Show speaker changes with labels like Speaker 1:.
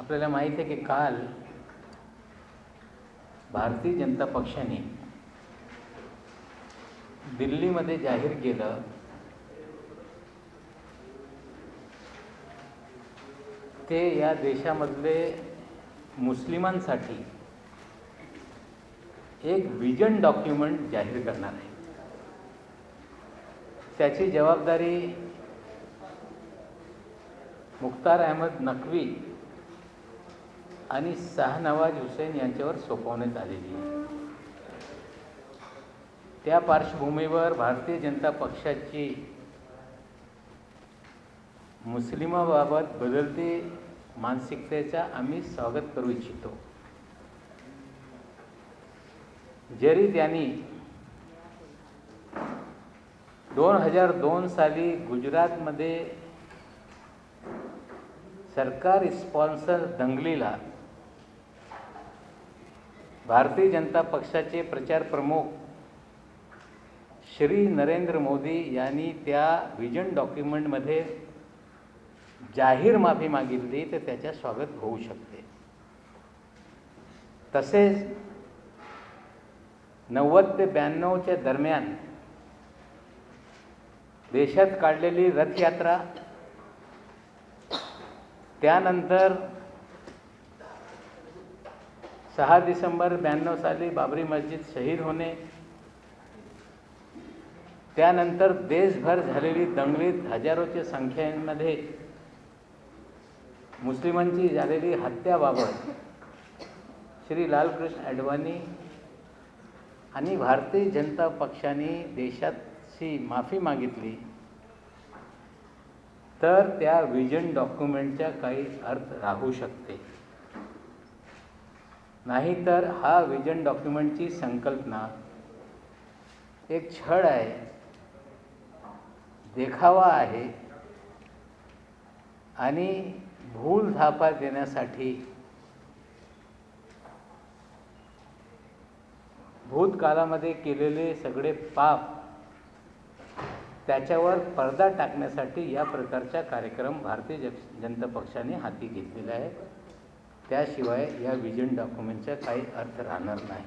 Speaker 1: आपल्याला माहीत आहे की काल भारतीय जनता पक्षाने दिल्लीमध्ये जाहीर केलं ते या देशामधले मुस्लिमांसाठी एक विजन डॉक्युमेंट जाहीर करणार आहे. त्याची जबाबदारी मुख्तार अहमद नकवी आणि शाहनवाज हुसेन यांच्यावर सोपवण्यात आलेली आहे. त्या पार्श्वभूमीवर भारतीय जनता पक्षाची मुस्लिमाबाबत बदलते मानसिकतेचा आम्ही स्वागत करू इच्छितो. जरी त्यांनी दोन हजार दोन साली गुजरातमध्ये सरकार स्पॉन्सर दंगलीला भारतीय जनता पक्षाचे प्रचार प्रमुख श्री नरेंद्र मोदी यांनी त्या विजन डॉक्युमेंटमध्ये जाहीर माफी मागितली तर त्याच्या स्वागत होऊ शकते. तसेच नव्वद ते ब्याण्णवच्या दरम्यान देशात काढलेली रथयात्रा त्यानंतर सहा डिसेंबर ब्याण्णव साली बाबरी मस्जिद शहीद होणे. त्यानंतर देशभर झालेली दंगलीत हजारोच्या संख्येमध्ये मुस्लिमांची झालेली हत्याबाबत श्री लालकृष्ण अडवाणी आणि भारतीय जनता पक्षाने देशाची माफी मागितली. तर त्या विजन डॉक्युमेंटचा काही अर्थ राहू शकते. नाहीतर हा विजन डॉक्युमेंटची संकल्पना एक छळ आहे. देखावा आहे. आणि भूल धापा देण्यासाठी भूतकाळामध्ये केलेले सगळे पाप त्याच्यावर पडदा टाकण्यासाठी या प्रकारचा कार्यक्रम भारतीय जनता पक्षाने हाती घेतलेला आहे त्याशिवाय या विजन डॉक्युमेंटचा काही अर्थ राहणार नाही.